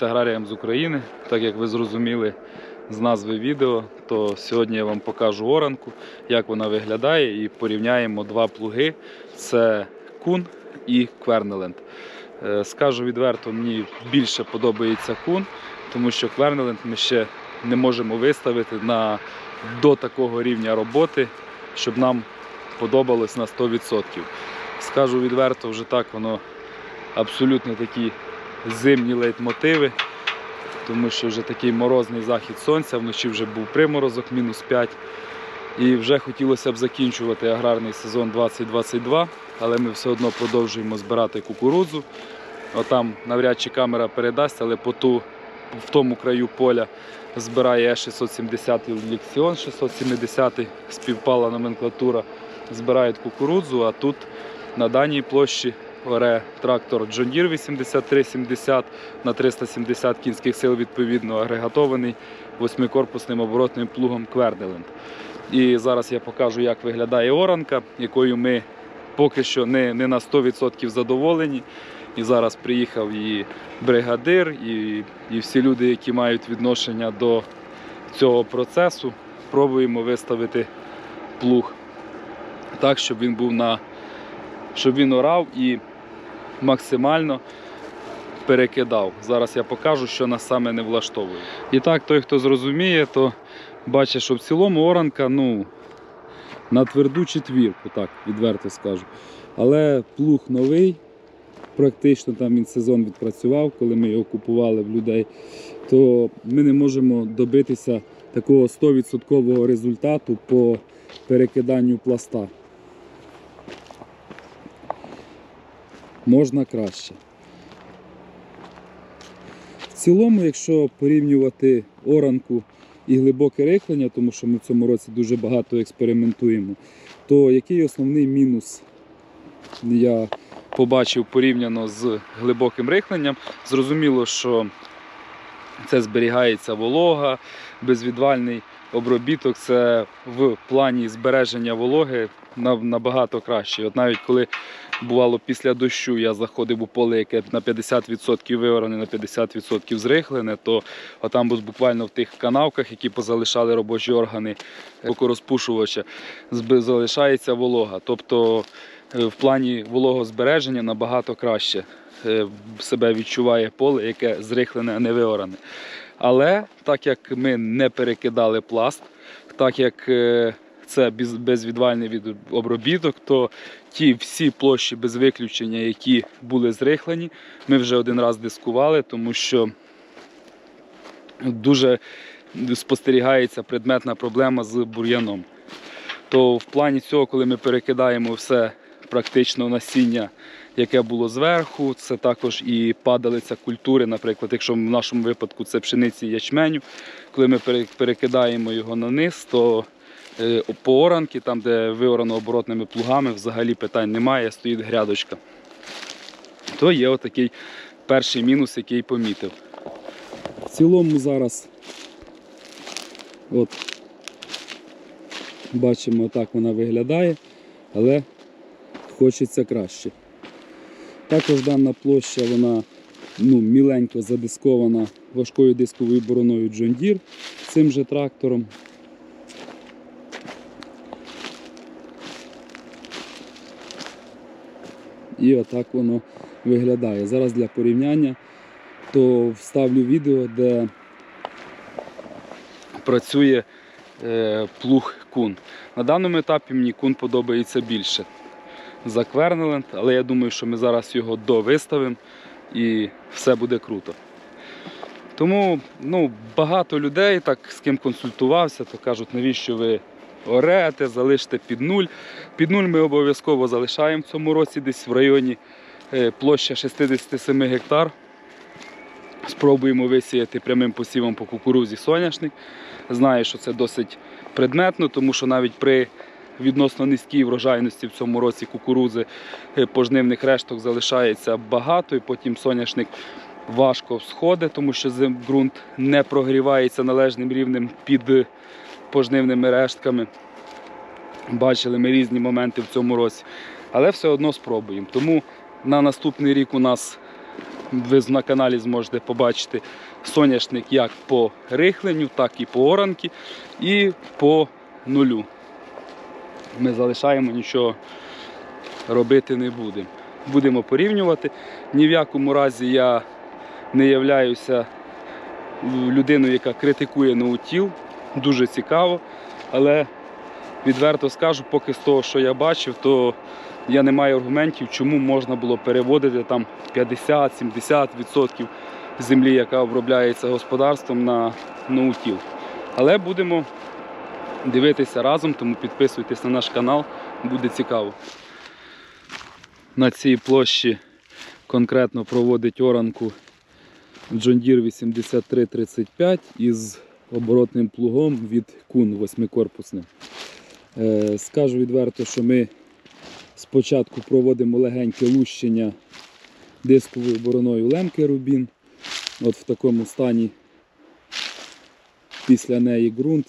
Привіт аграріям з України. Так як ви зрозуміли з назви відео, то сьогодні я вам покажу оранку, як вона виглядає, і порівняємо два плуги: це кун і Квернеленд. Е, Скажу відверто, мені більше подобається кун, тому що Квернеленд ми ще не можемо виставити на до такого рівня роботи, щоб нам подобалось на 100%. Скажу відверто, вже так воно абсолютно такі зимні лейтмотиви, тому що вже такий морозний захід сонця, вночі вже був приморозок, мінус 5. І вже хотілося б закінчувати аграрний сезон 2022, але ми все одно продовжуємо збирати кукурудзу. Отам навряд чи камера передасть, але по ту, в тому краю поля збирає Е670 і Ліксіон 670, співпала номенклатура, збирають кукурудзу, а тут на даній площі оре трактор John Deere 8370 на 370 кінських сил відповідно агрегатований восьмикорпусним оборотним плугом Квернеленд. І зараз я покажу, як виглядає оранка, якою ми поки що не, не на 100% задоволені. І зараз приїхав і бригадир, і, і всі люди, які мають відношення до цього процесу, пробуємо виставити плуг так, щоб він був на щоб він орав і максимально перекидав. Зараз я покажу, що нас саме не влаштовує. І так, той, хто зрозуміє, то бачить, що в цілому оранка ну, на тверду четвірку, так, відверто скажу. Але плуг новий, практично там він сезон відпрацював, коли ми його купували в людей, то ми не можемо добитися такого 100% результату по перекиданню пласта. Можна краще. В цілому, якщо порівнювати оранку і глибоке рихлення, тому що ми в цьому році дуже багато експериментуємо, то який основний мінус я побачив порівняно з глибоким рихленням, зрозуміло, що це зберігається волога, безвідвальний обробіток це в плані збереження вологи набагато краще. От навіть коли бувало після дощу, я заходив у поле, яке на 50% виоране, на 50% зрихлене, то отам бу- буквально в тих канавках, які позалишали робочі органи розпушувача, залишається волога. Тобто е, в плані вологозбереження набагато краще е, себе відчуває поле, яке зрихлене, а не виоране. Але так як ми не перекидали пласт, так як е, це безвідвальний від обробіток, то ті всі площі без виключення, які були зрихлені, ми вже один раз дискували, тому що дуже спостерігається предметна проблема з бур'яном. То в плані цього, коли ми перекидаємо все практично насіння, яке було зверху, це також і падалиця культури, наприклад, якщо в нашому випадку це пшениці ячменю, коли ми перекидаємо його на низ, то е, по там де виорано оборотними плугами, взагалі питань немає, стоїть грядочка. То є отакий перший мінус, який помітив. В цілому зараз от, бачимо, так вона виглядає, але хочеться краще. Також дана площа вона ну, міленько задискована важкою дисковою бороною John Deere цим же трактором. І отак воно виглядає. Зараз для порівняння то вставлю відео, де працює е, плуг кун. На даному етапі мені кун подобається більше за Квернеленд, але я думаю, що ми зараз його довиставимо і все буде круто. Тому ну, багато людей, так з ким консультувався, то кажуть, навіщо ви орете, залиште під нуль. Під нуль ми обов'язково залишаємо в цьому році десь в районі е, площа 67 гектар. Спробуємо висіяти прямим посівом по кукурузі соняшник. Знаю, що це досить предметно, тому що навіть при відносно низькій врожайності в цьому році кукурузи е, пожнивних решток залишається багато, і потім соняшник важко всходить, тому що ґрунт не прогрівається належним рівнем під пожнивними рештками. Бачили ми різні моменти в цьому році, але все одно спробуємо. Тому на наступний рік у нас ви на каналі зможете побачити соняшник як по рихленню, так і по оранки, і по нулю. Ми залишаємо нічого робити не будемо. Будемо порівнювати. Ні в якому разі я не являюся людиною, яка критикує ноутіл. Дуже цікаво. Але відверто скажу, поки з того, що я бачив, то я не маю аргументів, чому можна було переводити там 50-70% землі, яка обробляється господарством на ноутіл. Але будемо дивитися разом, тому підписуйтесь на наш канал, буде цікаво. На цій площі конкретно проводить оранку Deere 8335 із оборотним плугом від Кун восьмикорпусним. Е, Скажу відверто, що ми спочатку проводимо легеньке лущення дисковою бороною лемки Рубін. От в такому стані після неї ґрунт.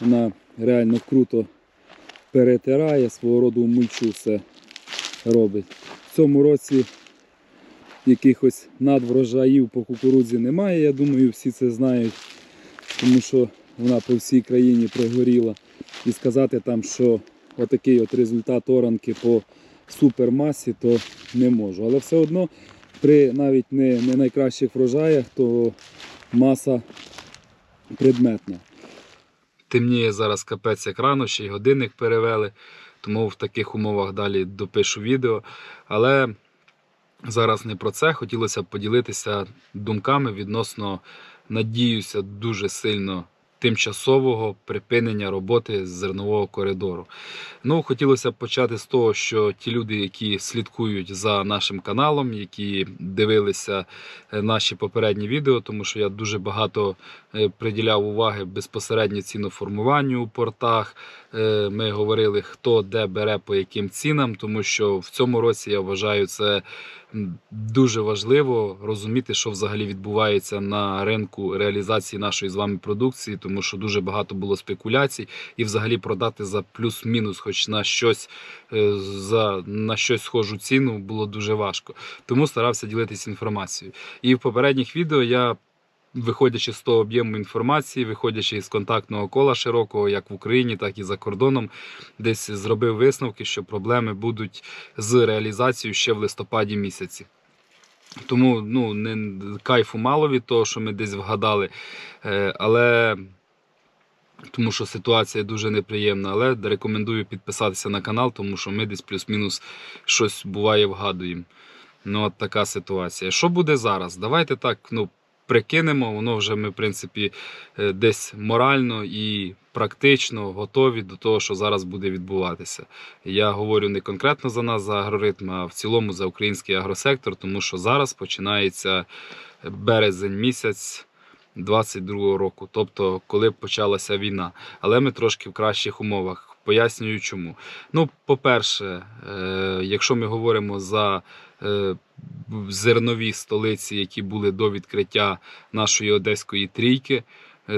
Вона реально круто перетирає, свого роду мульчу все робить. В цьому році якихось надврожаїв по кукурудзі немає, я думаю, всі це знають, тому що вона по всій країні прогоріла. І сказати там, що отакий от результат оранки по супермасі, то не можу. Але все одно при навіть не, не найкращих врожаях, то маса предметна. Темніє зараз капець як рано, ще й годинник перевели, тому в таких умовах далі допишу відео. Але зараз не про це. Хотілося б поділитися думками відносно, надіюся, дуже сильно тимчасового припинення роботи зернового коридору. Ну, хотілося б почати з того, що ті люди, які слідкують за нашим каналом, які дивилися е, наші попередні відео, тому що я дуже багато е, приділяв уваги безпосередньо ціноформуванню у портах. Е, Ми говорили, хто де бере по яким цінам, тому що в цьому році я вважаю це дуже важливо розуміти, що взагалі відбувається на ринку реалізації нашої з вами продукції, тому що дуже багато було спекуляцій, і взагалі продати за плюс-мінус, хоч на щось е, за на щось схожу ціну, було дуже важко. Тому старався ділитися інформацією. І в попередніх відео я. Виходячи з того об'єму інформації, виходячи із контактного кола широкого, як в Україні, так і за кордоном, десь зробив висновки, що проблеми будуть з реалізацією ще в листопаді місяці. Тому ну, не, кайфу мало від того, що ми десь вгадали. Е, але тому що ситуація дуже неприємна. Але рекомендую підписатися на канал, тому що ми десь плюс-мінус щось буває вгадуємо. Ну, от така ситуація. Що буде зараз? Давайте так, ну. Прикинемо, воно вже ми, в принципі, е, десь морально і практично готові до того, що зараз буде відбуватися. Я говорю не конкретно за нас, за агроритм, а в цілому за український агросектор, тому що зараз починається березень місяць 22-го року, тобто коли почалася війна. Але ми трошки в кращих умовах. Пояснюю чому. Ну, по-перше, е, якщо ми говоримо за е, зернові столиці, які були до відкриття нашої одеської трійки, е,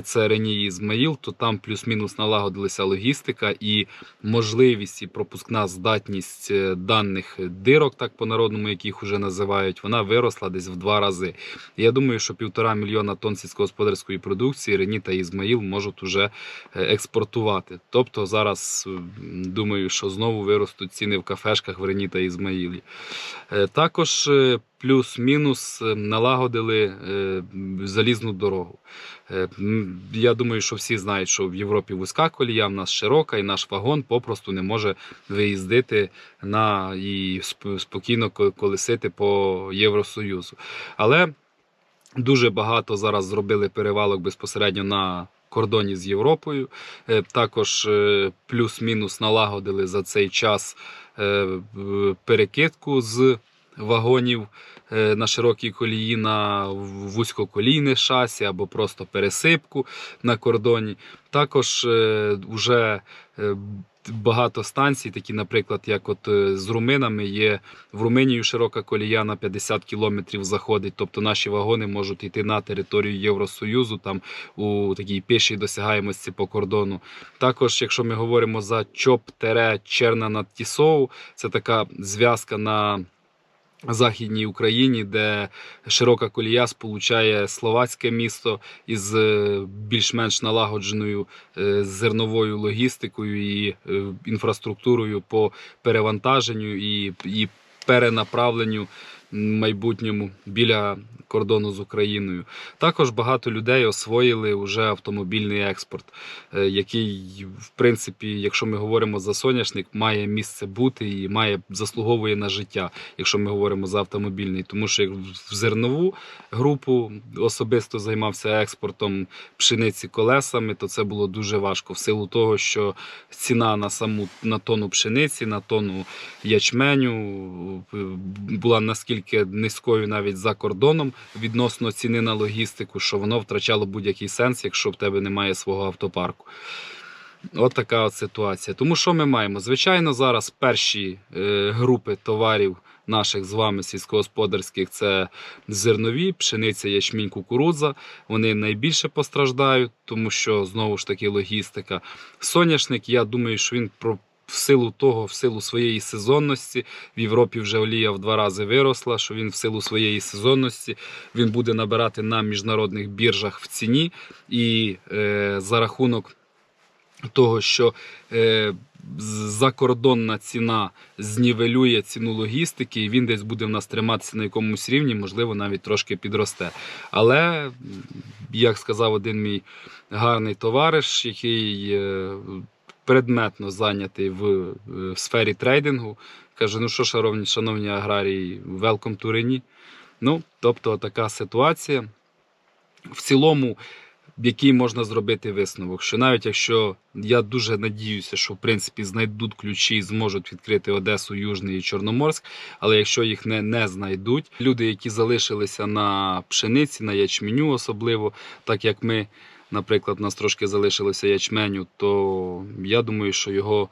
це Реній і Ізмаїл, то там плюс-мінус налагодилася логістика і можливість і пропускна здатність е, даних дирок, так по-народному, яких вже називають, вона виросла десь в два рази. І я думаю, що півтора мільйона тонн сільськогосподарської продукції Рені та Ізмаїл можуть уже е, експортувати. Тобто зараз думаю, що знову виростуть ціни в кафешках в Рені та Ізмаїлі. Е, Також е, плюс-мінус е, налагодили е, залізну дорогу. Е, Я думаю, що всі знають, що в Європі вузька колія, в нас широка, і наш вагон попросту не може виїздити на і спокійно ко- колесити по Євросоюзу. Але дуже багато зараз зробили перевалок безпосередньо на кордоні з Європою. Також плюс-мінус налагодили за цей час перекидку з вагонів е, на широкій колії на вузькоколійне шасі або просто пересипку на кордоні. Також е, вже е, багато станцій, такі, наприклад, як от е, з руминами, є в Румунію широка колія на 50 кілометрів заходить. Тобто наші вагони можуть йти на територію Євросоюзу, там у такій пішій досягаємості по кордону. Також, якщо ми говоримо за чоп-черна над Тісоу, це така зв'язка на Західній Україні, де широка колія сполучає словацьке місто із е, більш-менш налагодженою е, зерновою логістикою і е, інфраструктурою по перевантаженню і, і перенаправленню майбутньому біля кордону з Україною. Також багато людей освоїли вже автомобільний експорт, е, який, в принципі, якщо ми говоримо за соняшник, має місце бути і має заслуговує на життя, якщо ми говоримо за автомобільний. Тому що як в зернову групу особисто займався експортом пшениці колесами, то це було дуже важко в силу того, що ціна на саму на тонну пшениці, на тонну ячменю е, була наскільки низькою навіть за кордоном відносно ціни на логістику, що воно втрачало будь-який сенс, якщо в тебе немає свого автопарку. От така от ситуація. Тому що ми маємо? Звичайно, зараз перші е, групи товарів наших з вами сільськогосподарських це зернові, пшениця, ячмінь, кукурудза. Вони найбільше постраждають, тому що знову ж таки логістика. Соняшник, я думаю, що він про. В силу того, в силу своєї сезонності, в Європі вже олія в два рази виросла, що він в силу своєї сезонності він буде набирати на міжнародних біржах в ціні, і е, за рахунок того, що е, закордонна ціна знівелює ціну логістики, і він десь буде в нас триматися на якомусь рівні, можливо, навіть трошки підросте. Але, як сказав один мій гарний товариш, який е, предметно зайнятий в, е, в сфері трейдингу, каже: ну що, шановні, шановні аграрії, welcome to Рені. Ну, тобто така ситуація. В цілому, який можна зробити висновок, що навіть якщо я дуже надіюся, що в принципі знайдуть ключі і зможуть відкрити Одесу, Южний і Чорноморськ, але якщо їх не, не знайдуть, люди, які залишилися на пшениці, на ячменю, особливо, так як ми, наприклад, у нас трошки залишилося ячменю, то я думаю, що його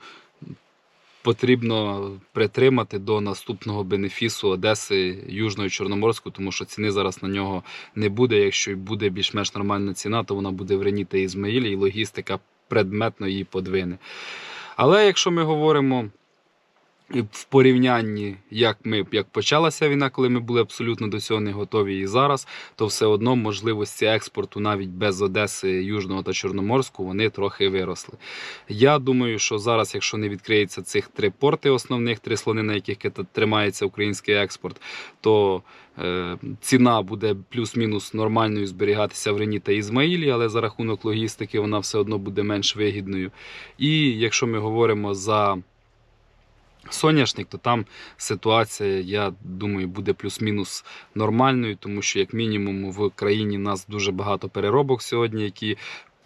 потрібно притримати до наступного бенефісу Одеси Южного і Чорноморську, тому що ціни зараз на нього не буде. Якщо буде більш-менш нормальна ціна, то вона буде в Рені та Ізмаїлі, і логістика предметно її подвине. Але якщо ми говоримо в порівнянні, як ми як почалася війна, коли ми були абсолютно до цього не готові, і зараз, то все одно можливості експорту навіть без Одеси, Южного та Чорноморську, вони трохи виросли. Я думаю, що зараз, якщо не відкриються цих три порти, основних три слони, на яких тримається український експорт, то е, ціна буде плюс-мінус нормальною зберігатися в Рені та Ізмаїлі, але за рахунок логістики вона все одно буде менш вигідною. І якщо ми говоримо за соняшник, то там ситуація, я думаю, буде плюс-мінус нормальною, тому що, як мінімум, в країні нас дуже багато переробок сьогодні, які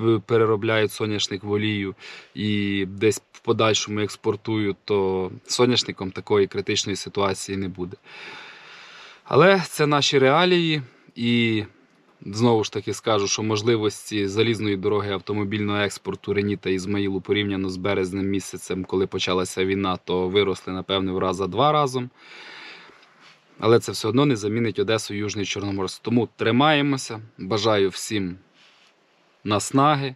е, переробляють соняшник в олію і десь в подальшому експортують, то соняшником такої критичної ситуації не буде. Але це наші реалії, і знову ж таки скажу, що можливості залізної дороги автомобільного експорту Рені та Ізмаїлу порівняно з березнем місяцем, коли почалася війна, то виросли, напевне, в раза два разом. Але це все одно не замінить Одесу Южний Чорноморськ. Тому тримаємося. Бажаю всім наснаги,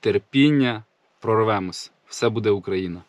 терпіння, прорвемось. Все буде Україна.